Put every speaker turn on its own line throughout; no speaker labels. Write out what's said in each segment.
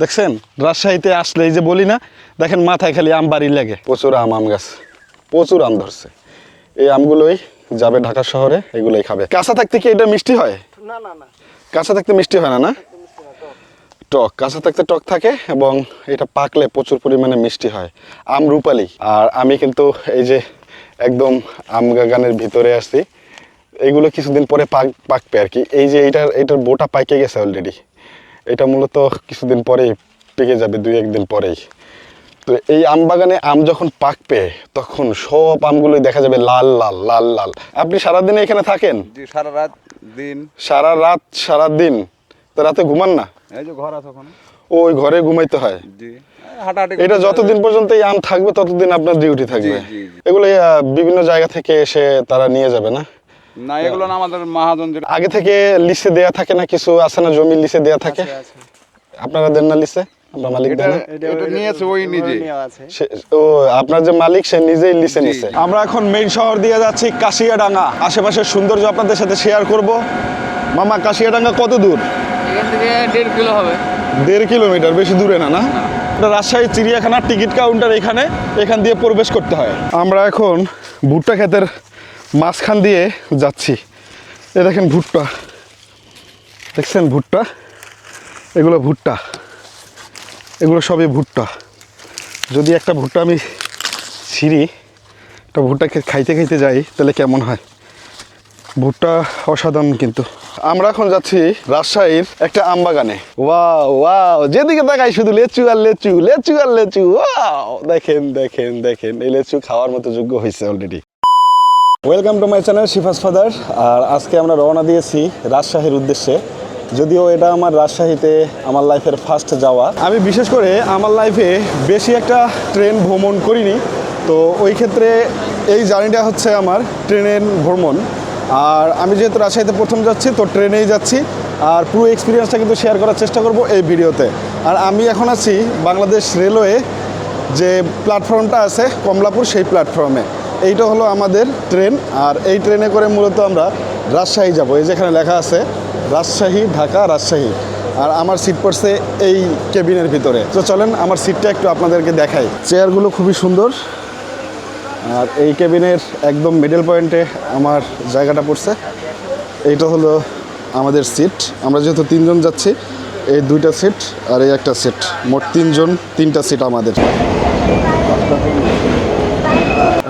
দেখছেন? রাজশাহীতে আসলে এই যে বলি না দেখেন মাথায় খালি আম বাড়ি লাগে। প্রচুর আম আম গাছ। প্রচুর আম ধরছে। এই আমগুলোই যাবে ঢাকা শহরে এগুলোই খাবে। কাঁচা থাকতে কি এটা মিষ্টি হয়?
না না না।
কাঁচা থাকতে মিষ্টি হয় না না? টক। কাঁচা থাকতে টক থাকে এবং এটা পাকলে প্রচুর পরিমাণে মিষ্টি হয়। আম রূপালি। আর আমি কিন্তু এই যে একদম আম বাগানের ভিতরে আসছি এইগুলো কিছুদিন পরে পাক পাকবে আর কি। এই যে এইটার এইটার বোটা পাইকে গেছে অলরেডি এটা মূলত কিছুদিন পরেই পেকে যাবে দুই একদিন পরেই। তো এই আম বাগানে আম যখন পাকবে তখন সব আমগুলোই দেখা যাবে লাল লাল লাল লাল। আপনি সারাদিনে এখানে থাকেন?
সারা রাত দিন।
সারা রাত সারা দিন? তো রাতে ঘুমান না?
এই যে ঘর আছে ওখানে
ওই ঘরে ঘুমাইতে হয়। এটা যতদিন পর্যন্ত এই আম থাকবে ততদিন আপনার ডিউটি থাকবে। এগুলো বিভিন্ন জায়গা থেকে এসে তারা নিয়ে যাবে না?
না এগুলো না আমাদের মহাজন
আগে থেকে লিসে দেয়া থাকে না কিছু? আছে না জমি লিসে দেয়া থাকে? আপনারা দেন না লিসে আমরা মালিক দেন
এটা নিয়েছে ওই নিজে।
নেওয়া আছে
সে- ও আপনার যে মালিক সে নিজেই লিসে নিছে। আমরা এখন মেইন শহর দিয়ে যাচ্ছি কাশিয়াডাঙ্গা। আশেপাশের সৌন্দর্য আপনাদের সাথে শেয়ার করব। মামা কাশিয়াডাঙ্গা কত দূর?
এখান থেকে দেড় কিলো হবে।
দেড় কিলোমিটার বেশি দূরে না না? রাজশাহী চিড়িয়াখানার টিকিট কাউন্টার এখানে এখান দিয়ে প্রবেশ করতে হয়। আমরা এখন ভুট্টা ক্ষেতের মাঝখান দিয়ে যাচ্ছি। এ দেখেন ভুট্টা। দেখছেন ভুট্টা? এগুলো ভুট্টা। এগুলো সবই ভুট্টা। যদি একটা ভুট্টা আমি ছিঁড়ি, একটা ভুট্টা খে- খাইতে খাইতে যাই, তাহলে কেমন হয়? ভুট্টা অসাধারণ কিন্তু। আমরা এখন যাচ্ছি রাজশাহীর একটা আম বাগানে। Wow wow. যেদিকে তাকাই শুধু লেচু আর লেচু লেচু আর লেচু। ওয়াও। দেখেন দেখেন দেখেন। এই লেচু খাওয়ার মতো যোগ্য হয়েছে already welcome to my channel Shifa's father আর আজকে আমরা রওনা দিয়েছি রাজশাহীর উদ্দেশ্যে। যদিও এটা আমার রাজশাহীতে আমার লাইফের ফার্স্ট যাওয়া। আমি বিশেষ করে আমার লাইফে বেশি একটা ট্রেন ভ্রমণ করিনি। তো ওই ক্ষেত্রে এই জার্নিটা হচ্ছে আমার ট্রেনের ভ্রমণ। আর আমি যেহেতু রাজশাহীতে প্রথম যাচ্ছি, তো ট্রেনেই যাচ্ছি। আর পুরো এক্সপিরিয়েন্সটা কিন্তু শেয়ার করার চেষ্টা করব এই ভিডিওতে আর আমি এখন আছি বাংলাদেশ রেলওয়ে যে প্ল্যাটফর্মটা আছে, কমলাপুর, সেই প্ল্যাটফর্মে এইটা হলো আমাদের ট্রেন, আর এই ট্রেনে করে মূলত আমরা রাজশাহী যাব। এই যেখানে লেখা আছে, রাজশাহী, ঢাকা, রাজশাহী। আর আমার সিট পড়ছে এই কেবিনের ভিতরে। তো চলেন, আমার সিটটা একটু আপনাদেরকে দেখাই। চেয়ারগুলো খুবই সুন্দর। আর এই কেবিনের একদম মিডল পয়েন্টে আমার জায়গাটা পড়ছে। এইটা হলো আমাদের সিট আমরা যেহেতু তিনজন যাচ্ছি, এই দুইটা সিট আর এই একটা সিট মোট তিনজন, তিনটা সিট আমাদের।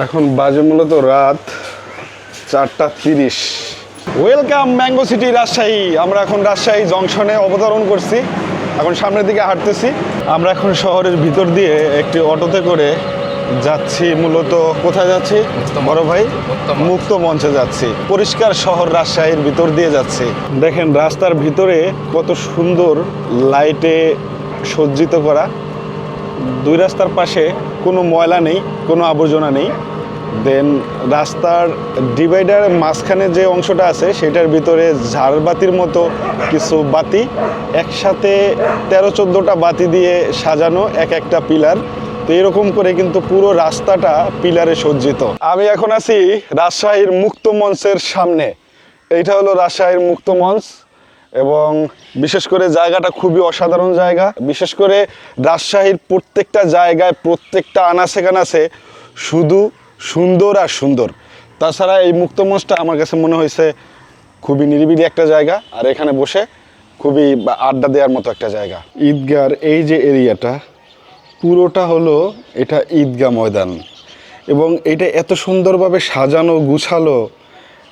এখন বাজে মূলত রাত চারটা তিরিশ। Welcome mango city Rajshahi. আমরা এখন রাজশাহী জংশনে অবতরণ করছি। এখন সামনের দিকে হাঁটতেছি। আমরা এখন শহরের ভিতর দিয়ে একটি অটোতে করে যাচ্ছি মূলত। কোথায় যাচ্ছি? বড় ভাই মুক্ত মঞ্চে। যাচ্ছি। পরিষ্কার শহর রাজশাহীর ভিতর দিয়ে যাচ্ছি। দেখেন রাস্তার ভিতরে কত সুন্দর লাইটে সজ্জিত করা। দুই রাস্তার পাশে কোনো ময়লা নেই, কোনো আবর্জনা নেই। দেন রাস্তার ডিভাইডারের মাঝখানে যে অংশটা আছে, সেটার ভিতরে ঝাড়বাতির মতো কিছু বাতি, একসাথে তেরো চোদ্দোটা বাতি দিয়ে সাজানো এক একটা পিলার। তো এরকম করে কিন্তু পুরো রাস্তাটা পিলারে সজ্জিত। আমি এখন আছি রাজশাহীর মুক্ত মঞ্চের সামনে। এইটা হলো রাজশাহীর মুক্ত মঞ্চ। এবং বিশেষ করে জায়গাটা খুবই অসাধারণ জায়গা। বিশেষ করে রাজশাহীর প্রত্যেকটা জায়গায়, প্রত্যেকটা আনাচে কানাচে শুধু সুন্দর আর সুন্দর। তাছাড়া এই মুক্ত মঞ্চটা আমার কাছে মনে হয়েছে খুবই নিরিবিলি একটা জায়গা, আর এখানে বসে খুবই আড্ডা দেওয়ার মতো একটা জায়গা। ঈদগার এই যে এরিয়াটা, পুরোটা হলো এটা ঈদগাহ ময়দান। এবং এটা এত সুন্দরভাবে সাজানো, গুছালো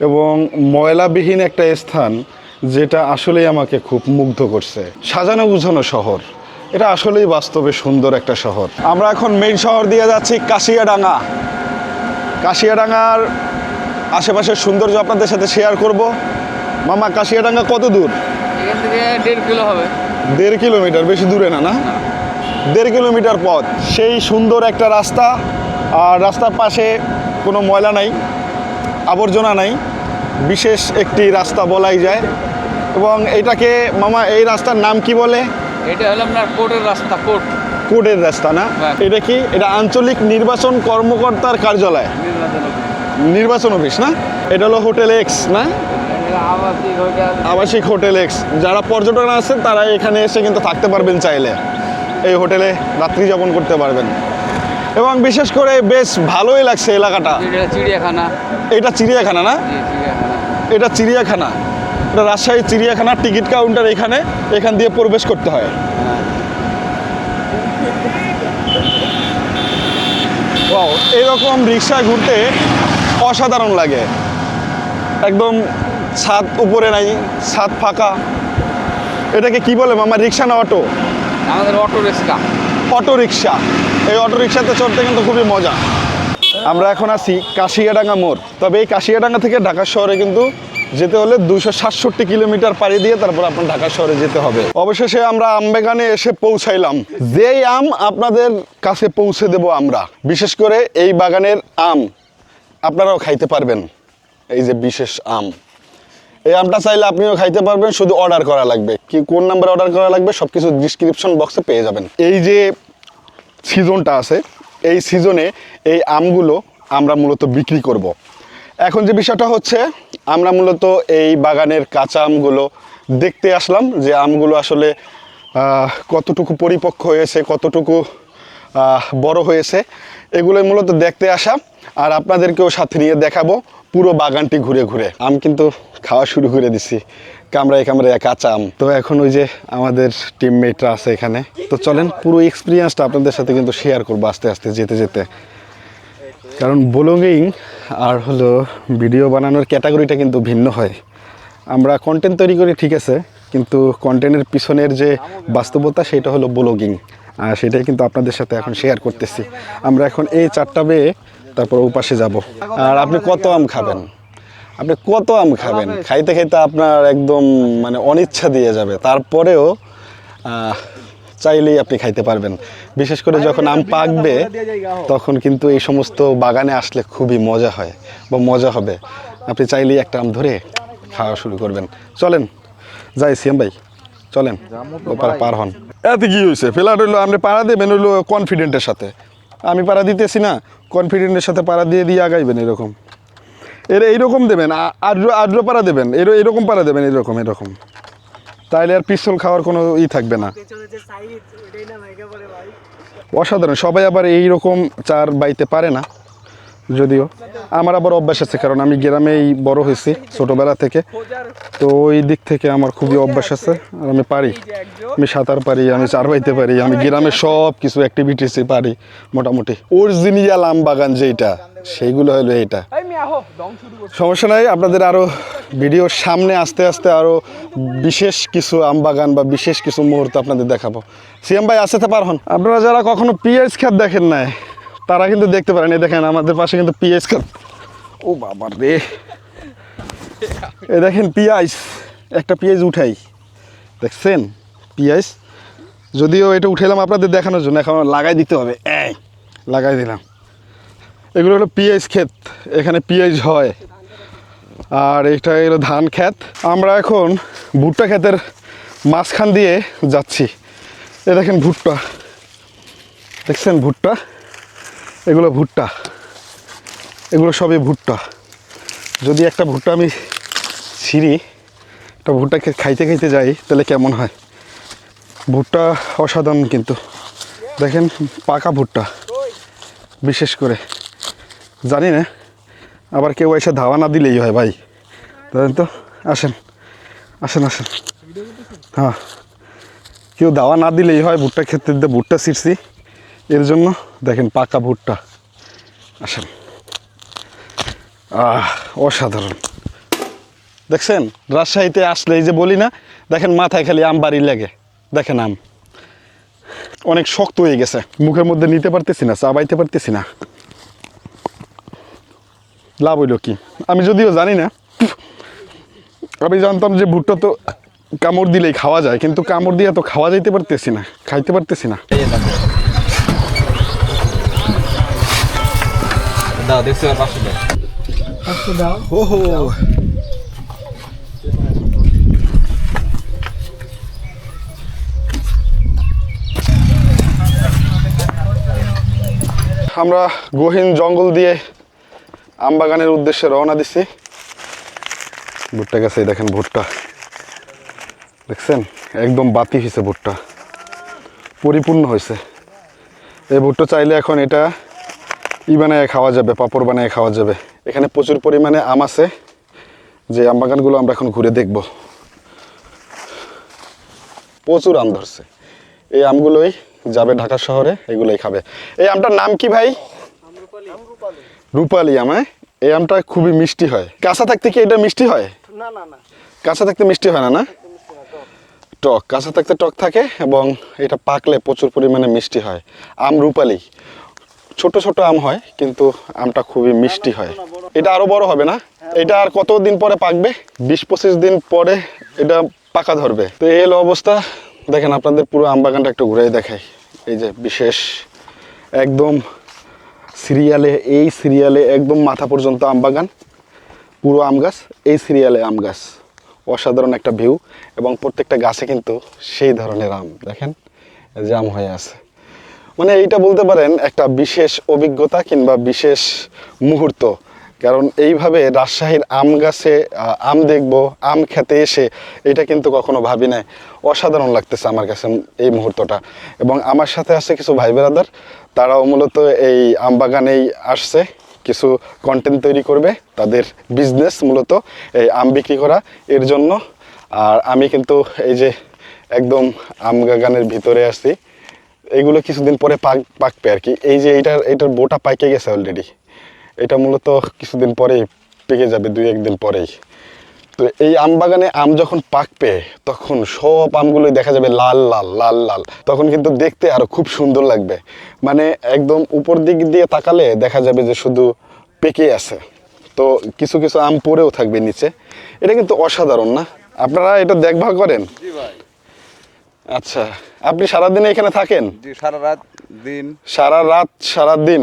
এবং ময়লাবিহীন একটা স্থান যেটা আসলেই আমাকে খুব মুগ্ধ করছে। সাজানো গুছানো শহর। এটা আসলেই বাস্তবে সুন্দর একটা শহর। আমরা এখন মেইন শহর দিয়ে যাচ্ছি কাশিয়াডাঙ্গা। কাশিয়াডাঙ্গার আশেপাশের সৌন্দর্য আপনাদের সাথে শেয়ার করব। মামা কাশিয়াডাঙ্গা কত দূর?
দেড় কিলো হবে।
দেড় কিলোমিটার বেশি দূরে না? না। দেড় কিলোমিটার পথ। সেই সুন্দর একটা রাস্তা। আর রাস্তার পাশে কোনো ময়লা নাই আবর্জনা নাই। বিশেষ একটি রাস্তা বলাই যায়। এবং এটাকে মামা এই রাস্তার নাম কি বলে?
এটা হলো আপনার কোর্টের রাস্তা কোর্ট।
কোর্টের রাস্তা না?
হ্যাঁ।
এটা কি? এটা আঞ্চলিক নির্বাচন কর্মকর্তার কার্যালয়? নির্বাচন অফিস। না? এটা হলো হোটেল এক্স না?
আবাসিক হোটেল।
এক্স যারা পর্যটক আছেন তারা এখানে এসে কিন্তু থাকতে পারবেন চাইলে। এই হোটেলে রাত্রি যাপন করতে পারবেন। এবং বিশেষ করে বেশ ভালোই লাগছে এলাকাটা।
চিড়িয়াখানা।
এটা চিড়িয়াখানা না? এটা চিড়িয়াখানা। রাজশাহী চিড়িয়াখানার টিকিট কাউন্টার এখানে এখান দিয়ে প্রবেশ করতে হয়। এরকম রিক্সা ঘুরতে অসাধারণ লাগে। একদম ছাদ উপরে নাই ছাদ ফাঁকা। এটাকে কি বলে মামা? রিক্সা না অটো?
আমাদের অটো রিক্সা।
Auto rickshaw. এই অটো রিক্সাতে চড়তে কিন্তু খুবই মজা। আমরা এখন আছি কাশিয়াডাঙ্গা মোড়। তবে এই কাশিয়াডাঙ্গা থেকে ঢাকা শহরে কিন্তু যেতে হলে দুশো সাতষট্টি কিলোমিটার পাড়ি দিয়ে তারপর আপনার ঢাকা শহরে যেতে হবে। অবশেষে আমরা আমবেগানে এসে পৌঁছাইলাম। যেই আম আপনাদের কাছে পৌঁছে দেব আমরা, বিশেষ করে এই বাগানের আম, আপনারাও খাইতে পারবেন। এই যে বিশেষ আম, এই আমটা চাইলে আপনিও খাইতে পারবেন, শুধু অর্ডার করা লাগবে। কি, কোন নাম্বারে অর্ডার করা লাগবে সব কিছু ডিসক্রিপশন বক্সে পেয়ে যাবেন। এই যে সিজনটা আছে, এই সিজনে এই আমগুলো আমরা মূলত বিক্রি করব। এখন যে বিষয়টা হচ্ছে আমরা মূলত এই বাগানের কাঁচা আমগুলো দেখতে আসলাম যে আমগুলো আসলে কতটুকু পরিপক্ক হয়েছে, কতটুকু বড় হয়েছে এগুলো মূলত দেখতে আসা। আর আপনাদেরকেও সাথে নিয়ে দেখাবো পুরো বাগানটি ঘুরে ঘুরে। আম কিন্তু খাওয়া শুরু করে দিছি, কামড়ায় কামড়ায় কাঁচা আম। তো এখন ওই যে আমাদের টিমমেটরা আছে এখানে। তো চলেন, পুরো এক্সপিরিয়েন্সটা আপনাদের সাথে কিন্তু শেয়ার করব আস্তে আস্তে, যেতে যেতে। কারণ ব্লগিং আর হলো ভিডিও বানানোর ক্যাটাগরিটা কিন্তু ভিন্ন হয়। আমরা কন্টেন্ট তৈরি করি, ঠিক আছে, কিন্তু কন্টেন্টের পিছনের যে বাস্তবতা, সেটা হলো ব্লগিং আর সেটাই কিন্তু আপনাদের সাথে এখন শেয়ার করতেছি। আমরা এখন এই চারটা বেয়ে তারপর ওপাশে যাব। আর আপনি কত আম খাবেন? আপনি কত আম খাবেন? খাইতে খাইতে আপনার একদম মানে অনিচ্ছা দিয়ে যাবে। তারপরেও চাইলেই আপনি খাইতে পারবেন। বিশেষ করে যখন আম পাকবে, তখন কিন্তু এই সমস্ত বাগানে আসলে খুবই মজা হয় বা মজা হবে। আপনি চাইলেই একটা আম ধরে খাওয়া শুরু করবেন। চলেন, যাই সিএম ভাই, চলেন, ওপারে পার হন। এতে কি হয়েছে ফ্ল্যাট হইল, আপনি পাড়া দেবেন, হইল কনফিডেন্টের সাথে। আমি পাড়া দিতেছি না কনফিডেন্টের সাথে পাড়া দিয়ে দিয়ে আগাইবেন এরকম। এর এইরকম দেবেন, আ- আদ্র আদ্র পাড়া দেবেন, এর এরকম পাড়া দেবেন, এরকম এরকম। তাইলে আর পিস্তল খাওয়ার কোনো ই থাকবে না। অসাধারণ। সবাই আবার এই রকম চার বাইতে পারে না যদিও। আমার আবার অভ্যাস আছে কারণ আমি গ্রামেই বড় হয়েছি ছোটবেলা থেকে। তো ওই দিক থেকে আমার খুবই অভ্যাস আছে আর আমি পারি। আমি সাঁতার পারি আমি চার বাইতে পারি আমি গ্রামের সব কিছু অ্যাক্টিভিটিসই পারি মোটামুটি। অরিজিনিয়াল আম বাগান যেইটা সেইগুলো হলো এইটা। সমস্যা নাই আপনাদের আরও ভিডিওর সামনে আস্তে আস্তে আরও বিশেষ কিছু আম বাগান বা বিশেষ কিছু মুহূর্ত আপনাদের দেখাবো। সিএম ভাই আসতে পারহন আপনারা যারা কখনো পিএইচ খাত দেখেন নাই, তারা কিন্তু দেখতে পারেন। এই দেখেন, আমাদের পাশে কিন্তু পিএইচ খাত। ও বাবা রে। এই দেখেন পিঁয়াজ একটা পিঁয়াজ উঠাই। দেখছেন? পিঁয়াজ যদিও এটা উঠাইলাম আপনাদের দেখানোর জন্য, এখন লাগাই দিতে হবে। এই, লাগাই দিলাম। এগুলো হলো পিঁয়াজ ক্ষেত। এখানে পিঁয়াজ হয়। আর এটা হলো ধান ক্ষেত। আমরা এখন ভুট্টা ক্ষেতের মাঝখান দিয়ে যাচ্ছি। এ দেখেন ভুট্টা। দেখছেন ভুট্টা? এগুলো ভুট্টা। এগুলো সবই ভুট্টা। যদি একটা ভুট্টা আমি ছিঁড়ি, একটা ভুট্টা খাইতে খাইতে যাই, তাহলে কেমন হয়? ভুট্টা অসাধারণ কিন্তু। দেখেন পাকা ভুট্টা। বিশেষ করে। জানি না। আবার কেউ এসে ধাওয়া না দিলেই হয় ভাই। ধরেন তো আসেন আসেন আসেন। হ্যাঁ কেউ দাওয়া না দিলেই হয়, ভুট্টা ক্ষেত্রে দিয়ে ভুট্টা ছিঁড়ছি এর জন্য দেখেন পাকা ভুট্টা। আসেন। আহ, অসাধারণ। দেখছেন? রাজশাহীতে আসলে এই যে বলি না, দেখেন মাথায় খালি আম বাড়ি লাগে। দেখেন আম। অনেক শক্ত হয়ে গেছে। মুখের মধ্যে নিতে পারতেছি না চা চাবাইতে পারতেছি না। লাভ হইল কি? আমি যদিও জানি না আমি জানতাম যে ভুট্টা তো কামড় দিলেই খাওয়া যায় কিন্তু কামড় দিয়ে তো খাওয়া যাইতে পারতেছি না খাইতে পারতেছি না।
দাও দেখছি আর পাঁচশো দাও।
ওহো। আমরা গহীন জঙ্গল দিয়ে আমবাগানের উদ্দেশ্যে রওনা দিছি। ভুট্টা গাছে দেখেন ভুট্টা। দেখছেন? একদম বাতি হয়েছে ভুট্টা। পরিপূর্ণ হয়েছে এই ভুট্টো চাইলে এখন এটা ই বানায় খাওয়া যাবে, পাপড় বানিয়ে খাওয়া যাবে। এখানে প্রচুর পরিমাণে আম আছে। যে আম বাগানগুলো আমরা এখন ঘুরে দেখব। প্রচুর আম ধরছে। এই আমগুলোই যাবে ঢাকা শহরে, এগুলোই খাবে। এই আমটার নাম কি ভাই? রূপালি আম হ্যাঁ? এই আমটা খুবই মিষ্টি হয়। কাঁচা থাকতে কি এটা মিষ্টি হয়?
না না না।
কাঁচা থাকতে মিষ্টি হয় না না? টক। কাঁচা থাকতে টক থাকে এবং এটা পাকলে প্রচুর পরিমাণে মিষ্টি হয়। আম রূপালি। ছোট ছোট আম হয় কিন্তু আমটা খুবই মিষ্টি হয়। এটা আরও বড় হবে না? এটা আর কত দিন পরে পাকবে? বিশ পঁচিশ দিন পরে এটা পাকা ধরবে। তো এই হলো অবস্থা। দেখেন আপনাদের পুরো আম বাগানটা একটু ঘুরে দেখাই। এই যে বিশেষ একদম সিরিয়ালে, এই সিরিয়ালে একদম মাথা পর্যন্ত আম বাগান, পুরো আম গাছ, এই সিরিয়ালে আম গাছ। অসাধারণ একটা ভিউ এবং প্রত্যেকটা গাছে কিন্তু সেই ধরনের আম, দেখেন আম হয়ে আছে। মানে এইটা বলতে পারেন একটা বিশেষ অভিজ্ঞতা কিংবা বিশেষ মুহূর্ত, কারণ এইভাবে রাজশাহীর আম গাছে আম দেখব, আম খেতে এসে, এটা কিন্তু কখনো ভাবি নাই। অসাধারণ লাগতেছে আমার কাছে এই মুহূর্তটা। এবং আমার সাথে আছে কিছু ভাই বেরাদার তারাও মূলত এই আম বাগানেই আসছে, কিছু কন্টেন্ট তৈরি করবে, তাদের বিজনেস মূলত এই আম বিক্রি করা এর জন্য। আর আমি কিন্তু এই যে একদম আম বাগানের ভিতরে আছি এগুলো কিছুদিন পরে পাক, পাকবে আর কি। এই যে এইটার এইটার বোটা পাইকে গেছে অলরেডি এটা মূলত কিছুদিন পরেই পেকে যাবে, দুই, একদিন পরেই। তো এই আম বাগানে আম যখন পাকবে তখন সব আমগুলোই দেখা যাবে লাল লাল লাল লাল। তখন কিন্তু দেখতে আরও খুব সুন্দর লাগবে। মানে একদম উপর দিক দিয়ে তাকালে দেখা যাবে যে শুধু পেকে আছে। তো কিছু কিছু আম পড়েও থাকবে নিচে। এটা কিন্তু অসাধারণ না? আপনারা এটা দেখভাল করেন? আচ্ছা আপনি সারাদিন এখানে থাকেন?
সারা রাত দিন।
সারা রাত সারা দিন?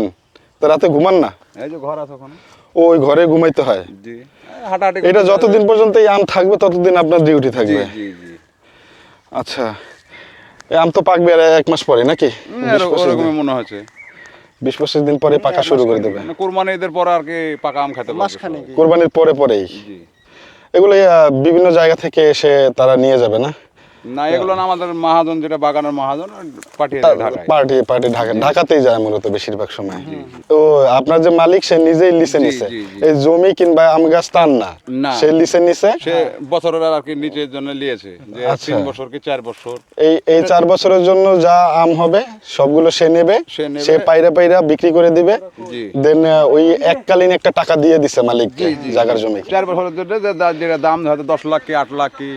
তো রাতে ঘুমান না?
এই যে ঘর আছে ওখানে।
ওই ঘরে ঘুমাইতে হয়। এটা যতদিন পর্যন্ত এই আম থাকবে ততদিন আপনার ডিউটি থাকবে।
জি জি
আচ্ছা। এই আম তো পাকবে আর এক মাস পরে নাকি?
মনে হচ্ছে।
বিশ পঁচিশ দিন পরে পাকা শুরু করে দেবে।
মানে কোরবানি ঈদের পরে আর কি পাকা আম খেতে পারবে
মাসখানেক।
সবাই।
কোরবানির পরে পরেই। এগুলো বিভিন্ন জায়গা থেকে এসে তারা নিয়ে যাবে না?
না এগুলো না আমাদের মহাজন যেটা বাগানের মহাজন পাঠিয়ে ঢাকায়।
পার্টি পার্টি ঢাকা ঢাকাতেই যায় মূলত বেশিরভাগ সময়। তো আপনার যে মালিক সে নিজেই লিসে নিছে। এই জমি কিংবা আম গাছ তার না। সে লিসে নিছে?
সে বছরের আর কি নিচের জন্য নিয়েছে যে
আচ্ছা।
তিন বছর কি চার বছর।
এই এই চার বছরের জন্য যা আম হবে সবগুলো সে নেবে।
সে
পাইরা পাইরা বিক্রি করে দিবে। দেন ওই এককালীন একটা টাকা দিয়ে দিছে মালিককে জায়গার জমি।
চার বছরের জন্য যেটা দাম হয়তো দশ লাখ কি আট লাখ কি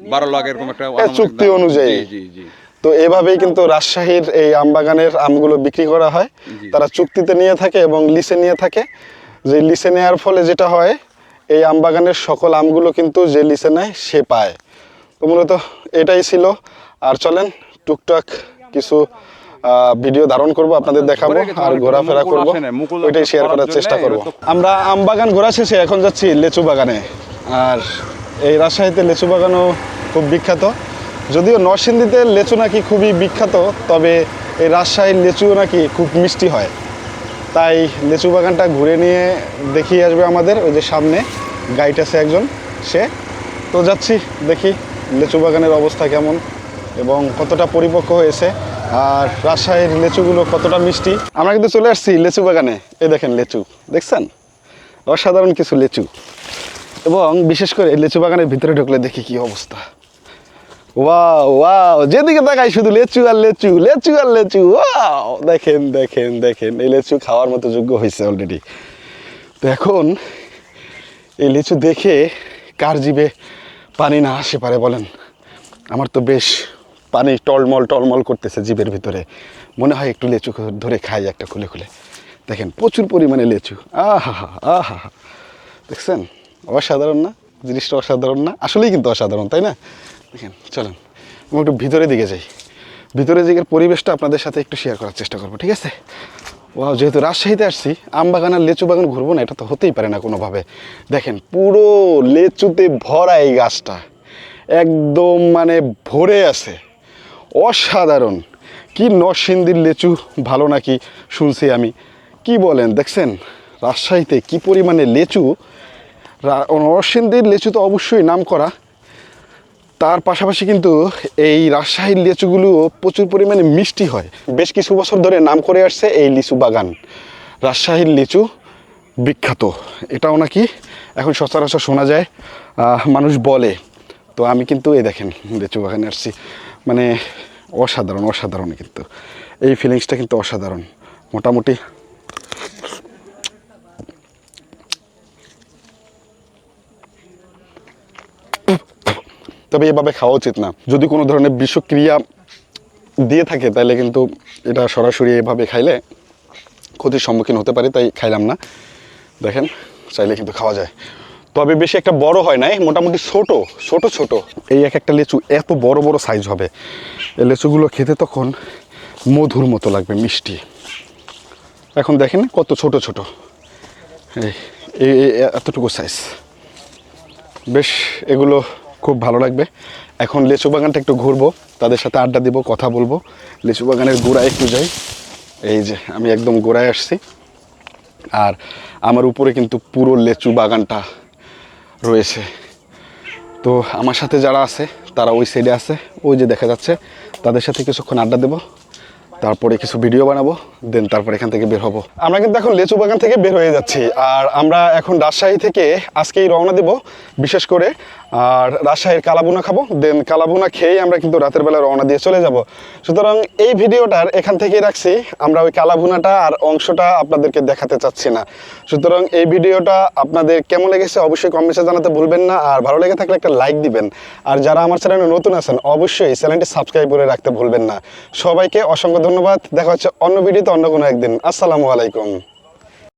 বারো লাখ এরকম একটা
চুক্তি অনুযায়ী।
জি জি জি।
তো এভাবেই কিন্তু রাজশাহীর এই আম বাগানের আমগুলো বিক্রি করা হয়। তারা চুক্তিতে নিয়ে থাকে এবং লিসে নিয়ে থাকে। যে লিসে নেওয়ার ফলে যেটা হয় এই আমবাগানের সকল আমগুলো কিন্তু যে লিসে নেয় সে পায়। তো মূলত এটাই ছিল। আর চলেন টুকটাক কিছু আহ, ভিডিও ধারণ করব আপনাদের দেখাবো আর ঘোরাফেরা করব। ওইটাই শেয়ার
করার
করার চেষ্টা করব। আমরা আম বাগান ঘোরা শেষে এখন যাচ্ছি লেচু বাগানে। আর এই রাজশাহীতে লেচু বাগানও খুব বিখ্যাত। যদিও নরসিংদীতে লেচু নাকি খুবই বিখ্যাত, তবে এই রাজশাহীর লেচুও নাকি খুব মিষ্টি হয়। তাই লেচু বাগানটা ঘুরে নিয়ে দেখিয়ে আসবে আমাদের, ওই যে সামনে গাইড আছে একজন, সে। তো যাচ্ছি, দেখি লেচু বাগানের অবস্থা কেমন এবং কতটা পরিপক্ক হয়েছে, আর রাজশাহীর লেচুগুলো কতটা মিষ্টি। আমরা কিন্তু চলে আসছি লেচু বাগানে। এই দেখেন লেচু, দেখছেন? অসাধারণ কিছু লেচু। এবং বিশেষ করে লেচু বাগানের ভিতরে ঢুকলে দেখি কি অবস্থা। ওয়াও ওয়াও, যেদিকে তাকাই শুধু লেচু আর লেচু লেচু আর লেচু, ওয়াও, দেখেন দেখেন দেখেন, এই লেচু খাওয়ার মতো যোগ্য হয়েছে অলরেডি তো এখন এই লিচু দেখে কার জিভে পানি না আসে পারে বলেন? আমার তো বেশ পানি টলমল টলমল করতেছে জিভের ভিতরে। মনে হয় একটু লেচু ধরে খাই একটা খুলে খুলে। দেখেন প্রচুর পরিমাণে লেচু। আহা আহা দেখছেন? অসাধারণ না? জিনিসটা অসাধারণ না? আসলেই কিন্তু অসাধারণ, তাই না? দেখেন, চলেন, আমি একটু ভিতরের দিকে যাই। ভিতরের দিকের পরিবেশটা আপনাদের সাথে একটু শেয়ার করার চেষ্টা করব, ঠিক আছে? ও যেহেতু রাজশাহীতে আসছি, আম বাগান আর লেচু বাগান ঘুরবো না, এটা তো হতেই পারে না কোনোভাবে। দেখেন, পুরো লেচুতে ভরা এই গাছটা, একদম মানে ভরে আছে। অসাধারণ। কি নরসিংদীর লেচু, ভালো নাকি শুনছি আমি। কি বলেন, দেখছেন? রাজশাহীতে কি পরিমাণে লেচু নরসিংদীর লেচু তো অবশ্যই নাম করা তার পাশাপাশি কিন্তু এই রাজশাহীর লিচুগুলো প্রচুর পরিমাণে মিষ্টি হয়। বেশ কিছু বছর ধরে নাম করে আসছে এই লিচু বাগান। রাজশাহীর লিচু বিখ্যাত। এটাও নাকি এখন সচরাচর শোনা যায় মানুষ বলে। তো আমি কিন্তু এই দেখেন লিচু বাগানে আসছি। মানে অসাধারণ অসাধারণ কিন্তু। এই ফিলিংসটা কিন্তু অসাধারণ। মোটামুটি তবে এভাবে খাওয়া উচিত না। যদি কোনো ধরনের বিষক্রিয়া দিয়ে থাকে, তাহলে কিন্তু এটা সরাসরি এভাবে খাইলে ক্ষতির সম্মুখীন হতে পারে, তাই খাইলাম না। দেখেন, চাইলে কিন্তু খাওয়া যায়। তবে বেশি একটা বড় হয় নাই, মোটামুটি ছোট ছোট ছোট। এই এক একটা লিচু এত বড় বড় সাইজ হবে। এই লিচুগুলো খেতে তখন মধুর মতো লাগবে, মিষ্টি। এখন দেখেন কত ছোট ছোট। এই এতটুকু সাইজ বেশ, এগুলো খুব ভালো লাগবে। এখন লেচু বাগানটা একটু ঘুরবো, তাদের সাথে আড্ডা দিব, কথা বলব। লিচু বাগানের গোড়ায় একটু যাই। এই যে, আমি একদম গোড়ায় আসছি। আর আমার উপরে কিন্তু পুরো লেচু বাগানটা রয়েছে। তো আমার সাথে যারা আছে, তারা ওই সাইডে আছে। ওই যে দেখা যাচ্ছে, তাদের সাথে কিছুক্ষণ আড্ডা দেবো। তারপরে কিছু ভিডিও বানাবো দেন তারপর এখান থেকে বের হব। আমরা কিন্তু এখন লেচু বাগান থেকে বের হয়ে যাচ্ছি, আর আমরা এখন রাজশাহী থেকে আজকেই রওনা দেব, বিশেষ করে, আর রাজশাহীর কালাবুনা খাব দেন কালাবুনা খেয়েই আমরা কিন্তু রাতের বেলা রওনা দিয়ে চলে যাব। সুতরাং এই ভিডিওটার এখান থেকেই রাখছি, আমরা ওই কালাভুনাটা আর অংশটা আপনাদেরকে দেখাতে চাচ্ছি না। সুতরাং এই ভিডিওটা আপনাদের কেমন লেগেছে অবশ্যই কমেন্টসে জানাতে ভুলবেন না, আর ভালো লেগে থাকলে একটা লাইক দিবেন। আর যারা আমার চ্যানেলে নতুন আছেন, অবশ্যই চ্যানেলটি সাবস্ক্রাইব করে রাখতে ভুলবেন না। সবাইকে অসংখ্য ধন্যবাদ। দেখা হচ্ছে অন্য ভিডিওতে অন্য কোনো একদিন। আসসালামু আলাইকুম।